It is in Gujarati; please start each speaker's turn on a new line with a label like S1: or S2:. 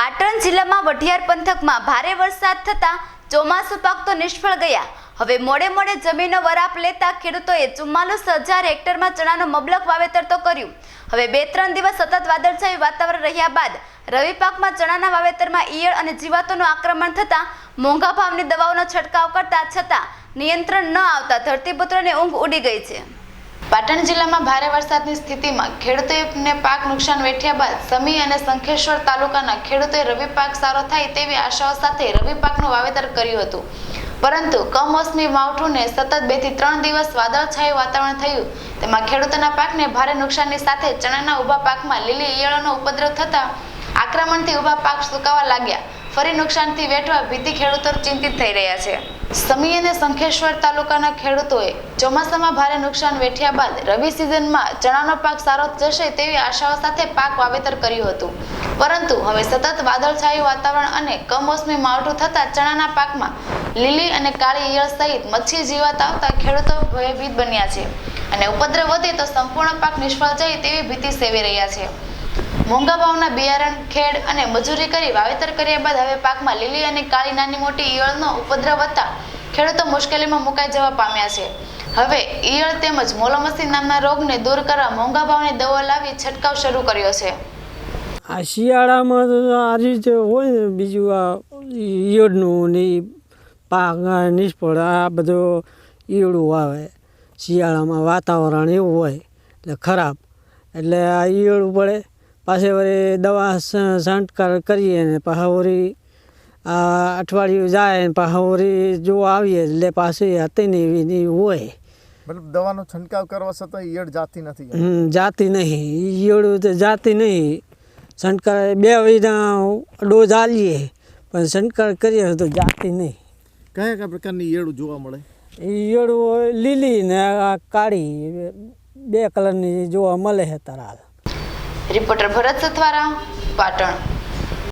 S1: પાટણ જિલ્લામાં વઢિયાર પંથકમાં ભારે વરસાદ થતાં ચોમાસું પાક તો નિષ્ફળ ગયા. હવે મોડે મોડે જમીનો વરાપ લેતા ખેડૂતોએ ચુમ્માલીસ હજાર હેક્ટરમાં ચણાનો મબલક વાવેતર તો કર્યું. હવે બે ત્રણ દિવસ સતત વાદળછાયું વાતાવરણ રહ્યા બાદ રવિ પાકમાં ચણાના વાવેતરમાં ઈયળ અને જીવાતોનું આક્રમણ થતાં મોંઘા ભાવની દવાઓનો છંટકાવ કરતા છતાં નિયંત્રણ ન આવતા ધરતીપુત્રોને ઊંઘ ઉડી ગઈ છે. પાટણ જિલ્લામાં ભારે વરસાદની સ્થિતિમાં ખેડૂતોને પાક નુકસાન વેઠ્યા બાદ સમી અને શંખેશ્વર તાલુકાના ખેડૂતોએ રવિ પાક સારો થાય તેવી આશાઓ સાથે રવિ પાકનું વાવેતર કર્યું હતું. પરંતુ કમોસમી માવઠુંને સતત બેથી ત્રણ દિવસ વાદળછાયું વાતાવરણ થયું. તેમાં ખેડૂતોના પાકને ભારે નુકસાનની સાથે ચણાના ઊભા પાકમાં લીલી ઈયળોનો ઉપદ્રવ થતા આક્રમણથી ઊભા પાક સુકાવા લાગ્યા. ફરી નુકસાનથી વેઠવા ભીતિ ખેડૂતો ચિંતિત થઈ રહ્યા છે. સમી અને શંખેશ્વર તાલુકાના ખેડૂતોએ ચોમાસામાં ભારે નુકસાન વેઠ્યા બાદ રવિ સિઝનમાં ચણાનો પાક સારો જશે તેવી આશાઓ સાથે પાક વાવેતર કર્યું હતું. પરંતુ હવે સતત વાદળછાયું વાતાવરણ અને કમોસમી માવઠું થતાં ચણાના પાકમાં લીલી અને કાળી ઈયળ સહિત મચ્છી જીવાત આવતા ખેડૂતો ભયભીત બન્યા છે. અને ઉપદ્રવ વધે તો સંપૂર્ણ પાક નિષ્ફળ જાય તેવી ભીતિ સેવી રહ્યા છે. મોંઘા ભાવના બિયારણ, ખેડ અને મજૂરી કરી વાવેતર કર્યા બાદ હવે પાકમાં લીલી અને કાળી નાની મોટી ઈયળનો ઉપદ્રવ વધતા ખેડૂતો મુશ્કેલીમાં મુકાઈ જવા પામ્યા છે. હવે ઈયળ તેમજ મોલોમસી નામના રોગને દૂર કરવા મોંઘા ભાવની દવા લાવી છંટકાવ શરૂ કર્યો છે.
S2: આ શિયાળામાં આ રીતે હોય ને બીજું આ ઈયળનું ને પાક નિષ્ફળ, આ બધો ઈયળું આવે શિયાળામાં વાતાવરણ એવું હોય એટલે ખરાબ. એટલે આ ઈયળું પડે પાછી વળી દવા છંટકાર કરીએ ને પાછા વળી આ અઠવાડિયું જાય ને પાછા વળી જો આવીએ એટલે પાછી હતી ને એવી ને હોય.
S3: મતલબ દવાનો છંટકાવ કરવા છતાં ઈયળ જાતી નથી
S2: હમ, જાતી નહીં. ઈયળ તો જાતી નહીં. છંટકાર બે વીના ડોઝ આલીએ. પણ છંટકાર કરીએ તો જાતી નહીં.
S3: કયા કયા પ્રકારની ઈયળ જોવા મળે?
S2: ઈયળ લીલી ને કાળી. બે કલરની જોવા મળે છે તારા
S1: રિપોર્ટર ભરત સથવારા પાટણ.